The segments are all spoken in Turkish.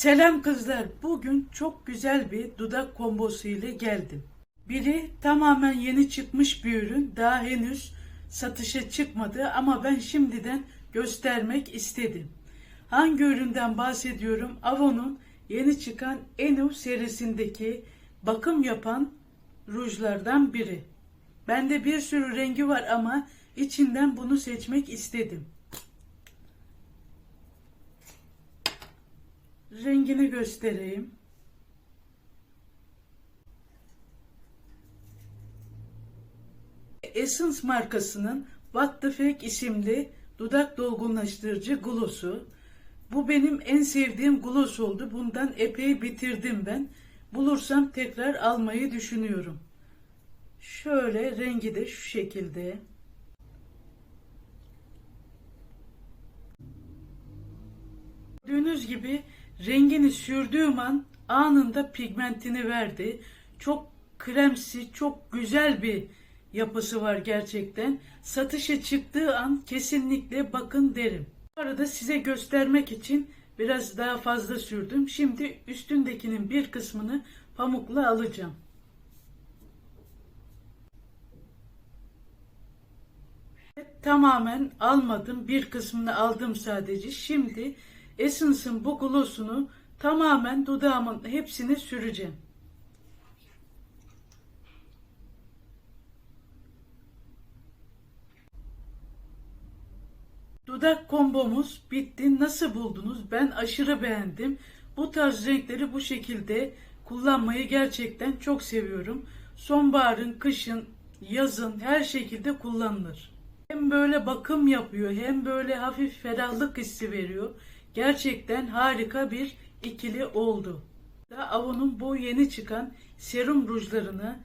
Selam kızlar. Bugün çok güzel bir dudak kombosu ile geldim. Biri tamamen yeni çıkmış bir ürün. Daha henüz satışa çıkmadı ama ben şimdiden göstermek istedim. Hangi üründen bahsediyorum? Avon'un yeni çıkan Enu serisindeki bakım yapan rujlardan biri. Bende bir sürü rengi var ama içinden bunu seçmek istedim. Rengini göstereyim. Essence markasının What the Fake isimli dudak dolgunlaştırıcı gloss'u. Bu benim en sevdiğim gloss oldu. Bundan epey bitirdim ben. Bulursam tekrar almayı düşünüyorum. Şöyle rengi de şu şekilde. Gördüğünüz gibi rengini sürdüğüm an anında pigmentini verdi. Çok kremsi, çok güzel bir yapısı var gerçekten. Satışa çıktığı an kesinlikle bakın derim. Bu arada size göstermek için biraz daha fazla sürdüm. Şimdi üstündekinin bir kısmını pamukla alacağım. Tamamen almadım. Bir kısmını aldım sadece. Şimdi Essence'ın bu gloss'unu tamamen dudağımın hepsini süreceğim. Dudak kombomuz bitti. Nasıl buldunuz? Ben aşırı beğendim. Bu tarz renkleri bu şekilde kullanmayı gerçekten çok seviyorum. Sonbaharın, kışın, yazın her şekilde kullanılır. Hem böyle bakım yapıyor hem böyle hafif ferahlık hissi veriyor. Gerçekten harika bir ikili oldu. Da Avon'un bu yeni çıkan serum rujlarını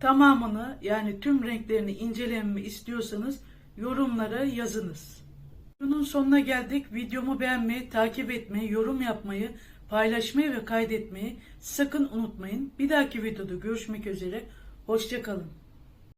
tamamını yani tüm renklerini incelememi istiyorsanız yorumlara yazınız. Bunun sonuna geldik. Videomu beğenmeyi, takip etmeyi, yorum yapmayı, paylaşmayı ve kaydetmeyi sakın unutmayın. Bir dahaki videoda görüşmek üzere. Hoşçakalın.